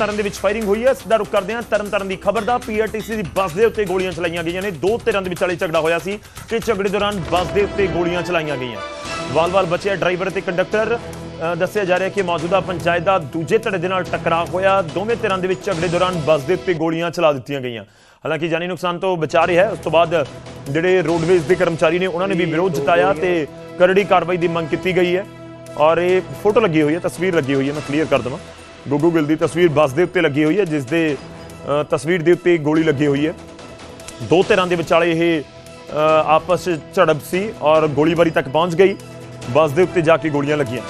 ਤਰਨਤਾਰਨ ਦੇ ਵਿੱਚ ਫਾਇਰਿੰਗ ਹੋਈ ਹੈ। ਸਿੱਧਾ ਰੁਕ ਕਰਦੇ ਹਾਂ। ਤਰਨਤਾਰਨ ਦੀ ਖਬਰ ਦਾ ਪੀਆਰਟੀਸੀ ਦੀ ਬੱਸ ਦੇ ਉੱਤੇ ਗੋਲੀਆਂ ਚਲਾਈਆਂ ਗਈਆਂ ਨੇ। ਦੋ ਧਿਰਾਂ ਦੇ ਵਿਚਾਲੇ ਝਗੜਾ ਹੋਇਆ ਸੀ ਤੇ ਝਗੜੇ ਦੌਰਾਨ ਬੱਸ ਦੇ ਉੱਤੇ ਗੋਲੀਆਂ ਚਲਾਈਆਂ ਗਈਆਂ। ਵਾਲ-ਵਾਲ ਬਚਿਆ ਡਰਾਈਵਰ ਅਤੇ ਕੰਡਕਟਰ ਦੱਸਿਆ ਜਾ ਰਿਹਾ ਕਿ ਮੌਜੂਦਾ ਪੰਚਾਇਤ ਦਾ ਦੂਜੇ ਧੜੇ ਦੇ ਨਾਲ ਟਕਰਾਅ ਹੋਇਆ। ਦੋਵੇਂ ਧਿਰਾਂ ਦੇ ਵਿੱਚ ਝਗੜੇ ਦੌਰਾਨ ਬੱਸ ਦੇ ਉੱਤੇ ਗੋਲੀਆਂ ਚਲਾ ਦਿੱਤੀਆਂ ਗਈਆਂ। ਹਾਲਾਂਕਿ ਜਾਨੀ ਨੁਕਸਾਨ ਤੋਂ ਬਚਾ ਰਿਹਾ ਹੈ। ਉਸ ਤੋਂ ਬਾਅਦ ਜਿਹੜੇ ਰੋਡਵੇਜ਼ ਦੇ ਕਰਮਚਾਰੀ ਨੇ ਉਹਨਾਂ ਨੇ ਵੀ ਵਿਰੋਧ ਜਤਾਇਆ ਤੇ ਕਰੜੀ ਕਾਰਵਾਈ ਦੀ ਮੰਗ ਕੀਤੀ ਗਈ ਹੈ। ਔਰ ਇਹ ਫੋਟੋ ਲੱਗੀ ਹੋਈ ਹੈ ਤਸਵੀਰ ਲੱਗੀ ਹੋਈ ਹੈ। ਮੈਂ ਕਲੀਅਰ ਕਰ ਦਵਾਂ। ਗੁੱਗੂ ਗਿੱਲ ਦੀ ਤਸਵੀਰ ਬੱਸ ਦੇ ਉੱਤੇ ਲੱਗੀ ਹੋਈ ਹੈ ਜਿਸ ਦੇ ਅ, ਤਸਵੀਰ ਦੇ ਉੱਤੇ ਗੋਲੀ ਲੱਗੀ ਹੋਈ ਹੈ। ਦੋ ਧਿਰਾਂ ਦੇ ਵਿਚਾਲੇ ਇਹ ਅ, ਆਪਸ 'ਚ ਝੜਪ ਸੀ ਔਰ ਗੋਲੀਬਾਰੀ ਤੱਕ ਪਹੁੰਚ ਗਈ। ਬੱਸ ਦੇ ਉੱਤੇ ਜਾ ਕੇ ਗੋਲੀਆਂ ਲੱਗੀਆਂ।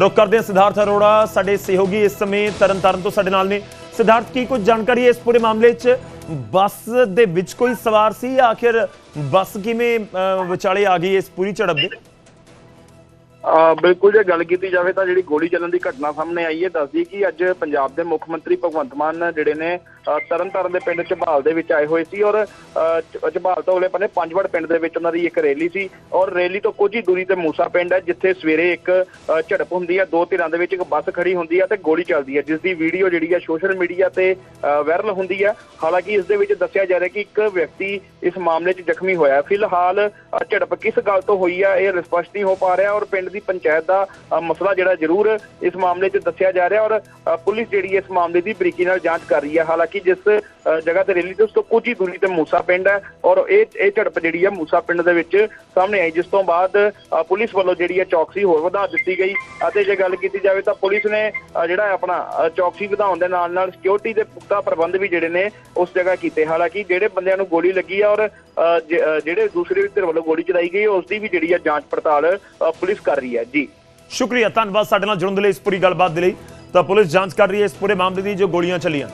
ਰੁਕ ਕਰਦੇ ਹਾਂ ਸਿਧਾਰਥ ਅਰੋੜਾ ਸਾਡੇ ਸਹਿਯੋਗੀ ਇਸ ਸਮੇਂ ਤਰਨਤਾਰਨ ਤੋਂ ਸਾਡੇ ਨਾਲ ਨੇ। ਸਿਧਾਰਥ ਕੀ ਕੁਝ ਜਾਣਕਾਰੀ ਹੈ ਇਸ ਪੂਰੇ ਮਾਮਲੇ 'ਚ? ਬੱਸ ਦੇ ਵਿੱਚ ਕੋਈ ਸਵਾਰ ਸੀ ਆਖਿਰ ਬੱਸ ਕਿਵੇਂ ਅ, ਵਿਚਾਲੇ ਆ ਗਈ ਇਸ ਪੂਰੀ ਝੜਪ ਦੇ? ਅਹ ਬਿਲਕੁਲ ਜੇ ਗੱਲ ਕੀਤੀ ਜਾਵੇ ਤਾਂ ਜਿਹੜੀ ਗੋਲੀ ਚੱਲਣ ਦੀ ਘਟਨਾ ਸਾਹਮਣੇ ਆਈ ਹੈ, ਦੱਸਦੀ ਕਿ ਅੱਜ ਪੰਜਾਬ ਦੇ ਮੁੱਖ ਮੰਤਰੀ ਭਗਵੰਤ ਮਾਨ ਜਿਹੜੇ ਨੇ ਤਰਨਤਾਰਨ ਦੇ ਪਿੰਡ ਝਬਾਲ ਦੇ ਵਿੱਚ ਆਏ ਹੋਏ ਸੀ ਔਰ, ਅਹ ਝਬਾਲ ਤੋਂ ਅਗਲੇ ਬੰਨੇ ਪੰਜਵੜ ਪਿੰਡ ਦੇ ਵਿੱਚ ਉਹਨਾਂ ਦੀ ਇੱਕ ਰੈਲੀ ਸੀ ਔਰ ਰੈਲੀ ਤੋਂ ਕੁਝ ਹੀ ਦੂਰੀ ਤੇ ਮੂਸਾ ਪਿੰਡ ਹੈ, ਜਿੱਥੇ ਸਵੇਰੇ ਇੱਕ ਝੜਪ ਹੁੰਦੀ ਹੈ, ਦੋ ਧਿਰਾਂ ਦੇ ਵਿੱਚ ਇੱਕ ਬੱਸ ਖੜੀ ਹੁੰਦੀ ਹੈ ਤੇ ਗੋਲੀ ਚੱਲਦੀ ਹੈ ਜਿਸ ਦੀ ਵੀਡੀਓ ਜਿਹੜੀ ਹੈ ਸੋਸ਼ਲ ਮੀਡੀਆ ਤੇ ਵਾਇਰਲ ਹੁੰਦੀ ਹੈ। ਹਾਲਾਂਕਿ ਇਸ ਦੇ ਵਿੱਚ ਦੱਸਿਆ ਜਾ ਰਿਹਾ ਕਿ ਇੱਕ ਵਿਅਕਤੀ ਇਸ ਮਾਮਲੇ 'ਚ ਜ਼ਖਮੀ ਹੋਇਆ ਫਿਲਹਾਲ ਝੜਪ ਕਿਸ ਗੱਲ ਤੋਂ ਹੋਈ ਹੈ, ਇਹ ਸਪਸ਼ਟ ਨਹੀਂ ਹੋ ਪਾ ਰਿਹਾ ਔਰ ਪਿੰਡ ਦੀ ਪੰਚਾਇਤ ਦਾ ਮਸਲਾ ਜਿਹੜਾ ਜ਼ਰੂਰ ਇਸ ਮਾਮਲੇ 'ਚ ਦੱਸਿਆ ਜਾ ਰਿਹਾ ਔਰ ਪੁਲਿਸ ਜਿਹੜੀ ਹੈ ਇਸ ਮਾਮਲੇ ਦੀ ਬਰੀਕੀ ਨਾਲ ਜਾਂਚ ਕਰ ਰਹੀ ਹੈ। ਹਾਲਾਂਕਿ ਜਿਸ ਜਗ੍ਹਾ ਤੇ ਰੈਲੀ ਤੇ ਉਸ ਤੋਂ ਕੁਝ ਹੀ ਦੂਰੀ ਤੇ ਮੂਸਾ ਪਿੰਡ ਹੈ ਔਰ ਇਹ ਇਹ ਝੜਪ ਜਿਹੜੀ ਹੈ ਮੂਸਾ ਪਿੰਡ ਦੇ ਵਿੱਚ ਸਾਹਮਣੇ ਆਈ ਜਿਸ ਤੋਂ ਬਾਅਦ ਪੁਲਿਸ ਵੱਲੋਂ ਜਿਹੜੀ ਹੈ ਚੌਕਸੀ ਹੋਰ ਵਧਾ ਦਿੱਤੀ ਗਈ ਅਤੇ ਜੇ ਗੱਲ ਕੀਤੀ ਜਾਵੇ ਤਾਂ ਪੁਲਿਸ ਨੇ ਜਿਹੜਾ ਆਪਣਾ ਚੌਕਸੀ ਵਧਾਉਣ ਦੇ ਨਾਲ ਨਾਲ ਸਿਕਿਉਰਿਟੀ ਦੇ ਪੁਖਤਾ ਪ੍ਰਬੰਧ ਵੀ ਜਿਹੜੇ ਨੇ ਉਸ ਜਗ੍ਹਾ ਕੀਤੇ। ਹਾਲਾਂਕਿ ਜਿਹੜੇ ਬੰਦਿਆਂ ਨੂੰ ਗੋਲੀ ਲੱਗੀ ਹੈ ਔਰ ਅਹ ਜਿਹੜੇ ਦੂਸਰੇ ਧਿਰ ਵੱਲੋਂ ਗੋਲੀ ਚਲਾਈ ਗਈ ਹੈ, ਉਸ ਦੀ ਵੀ ਜਿਹੜੀ ਹੈ ਜਾਂਚ ਪੜਤਾਲ ਪੁਲਿਸ ਕਰ ਰਹੀ ਹੈ। ਜੀ। ਸ਼ੁਕਰੀਆ ਧੰਨਵਾਦ ਸਾਡੇ ਨਾਲ ਜੁੜਨ ਦੇ ਲਈ ਇਸ ਪੂਰੀ ਗੱਲਬਾਤ ਦੇ ਲਈ। ਤਾਂ ਪੁਲਿਸ ਜਾਂਚ ਕਰ ਰਹੀ ਹੈ ਇਸ ਪੂਰੇ ਮਾਮਲੇ ਦੀ ਜੋ ਗੋਲੀਆਂ ਚੱਲੀਆਂ।